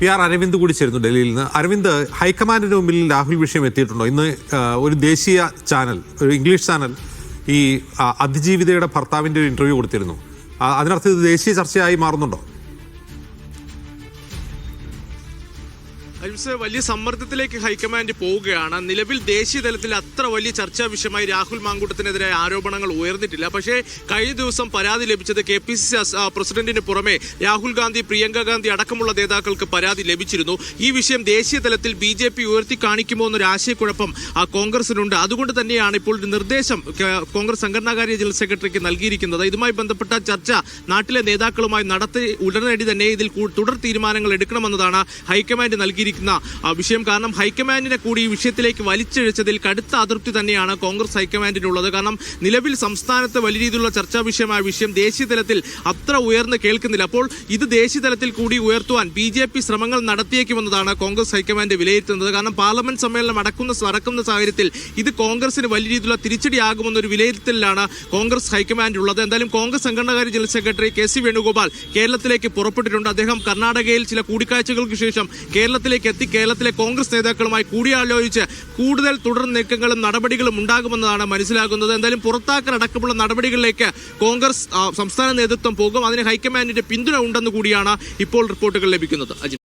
P R Aravind കൂടി ചേരുന്നു ഡൽഹിയിൽ നിന്ന്. അരവിന്ദ് ഹൈക്കമാൻഡിന് മുമ്പിൽ രാഹുൽ വിഷയം എത്തിയിട്ടുണ്ടോ? ഇന്ന് ഒരു ദേശീയ ചാനൽ ഒരു ഇംഗ്ലീഷ് ചാനൽ ഈ അതിജീവിതയുടെ ഭർത്താവിന്റെ ഒരു ഇന്റർവ്യൂ കൊടുത്തിരുന്നു. അതിനർത്ഥം ഇത് ദേശീയ ചർച്ചയായി മാറുന്നുണ്ടോ? അൽവിസ് വലിയ സമ്മർദ്ദത്തിലേക്ക് ഹൈക്കമാൻഡ് പോവുകയാണ്. നിലവിൽ ദേശീയ തലത്തിൽ അത്ര വലിയ ചർച്ചാ വിഷയമായി രാഹുൽ മാങ്കൂട്ടത്തിനെതിരെ ആരോപണങ്ങൾ ഉയർന്നിട്ടില്ല. പക്ഷേ കഴിഞ്ഞ ദിവസം പരാതി ലഭിച്ചത് കെ പി സി സി പ്രസിഡന്റിന് പുറമെ രാഹുൽ ഗാന്ധി പ്രിയങ്ക ഗാന്ധി അടക്കമുള്ള നേതാക്കൾക്ക് പരാതി ലഭിച്ചിരുന്നു. ഈ വിഷയം ദേശീയ തലത്തിൽ ബി ജെ പി ഉയർത്തി കാണിക്കുമോ എന്നൊരു ആശയക്കുഴപ്പം കോൺഗ്രസിനുണ്ട്. അതുകൊണ്ട് തന്നെയാണ് ഇപ്പോൾ നിർദ്ദേശം കോൺഗ്രസ് സംഘടനാകാര്യ ജനറൽ സെക്രട്ടറിക്ക് നൽകിയിരിക്കുന്നത്. ഇതുമായി ബന്ധപ്പെട്ട ചർച്ച നാട്ടിലെ നേതാക്കളുമായി നടത്തി ഉടനടി തന്നെ ഇതിൽ തുടർ തീരുമാനങ്ങൾ എടുക്കണമെന്നതാണ് ഹൈക്കമാൻഡ് നൽകിയിരിക്കുന്ന വിഷയം. കാരണം ഹൈക്കമാൻഡിനെ കൂടി ഈ വിഷയത്തിലേക്ക് വലിച്ചിഴച്ചതിൽ കടുത്ത അതൃപ്തി തന്നെയാണ് കോൺഗ്രസ് ഹൈക്കമാൻഡിനുള്ളത്. കാരണം നിലവിൽ സംസ്ഥാനത്ത് വലിയ രീതിയിലുള്ള ചർച്ചാ വിഷയമായ വിഷയം ദേശീയ തലത്തിൽ അത്ര ഉയർന്ന് കേൾക്കുന്നില്ല. അപ്പോൾ ഇത് ദേശീയ തലത്തിൽ കൂടി ഉയർത്തുവാൻ ബി ജെ പി ശ്രമങ്ങൾ നടത്തിയേക്കുമെന്നതാണ് കോൺഗ്രസ് ഹൈക്കമാൻഡ് വിലയിരുത്തുന്നത്. കാരണം പാർലമെന്റ് സമ്മേളനം അടക്കുന്ന നടക്കുന്ന സാഹചര്യത്തിൽ ഇത് കോൺഗ്രസിന് വലിയ രീതിയിലുള്ള തിരിച്ചടിയാകുമെന്നൊരു വിലയിരുത്തലിലാണ് കോൺഗ്രസ് ഹൈക്കമാൻഡ് ഉള്ളത് എന്തായാലും Congress സംഘടനാകാര്യ general secretary K C Venugopal കേരളത്തിലേക്ക് പുറപ്പെട്ടിട്ടുണ്ട്. അദ്ദേഹം കർണാടകയിൽ ചില കൂടിക്കാഴ്ചകൾക്ക് ശേഷം കേരളത്തിലേക്ക് എത്തി കേരളത്തിലെ കോൺഗ്രസ് നേതാക്കളുമായി കൂടിയാലോചിച്ച് കൂടുതൽ തുടർ നീക്കങ്ങളും നടപടികളും ഉണ്ടാകുമെന്നതാണ് മനസ്സിലാകുന്നത്. എന്തായാലും പുറത്താക്കൽ അടക്കമുള്ള നടപടികളിലേക്ക് കോൺഗ്രസ് സംസ്ഥാന നേതൃത്വം പോകും. അതിന് ഹൈക്കമാൻഡിന്റെ പിന്തുണ ഉണ്ടെന്ന് കൂടിയാണ് ഇപ്പോൾ റിപ്പോർട്ടുകൾ ലഭിക്കുന്നത്.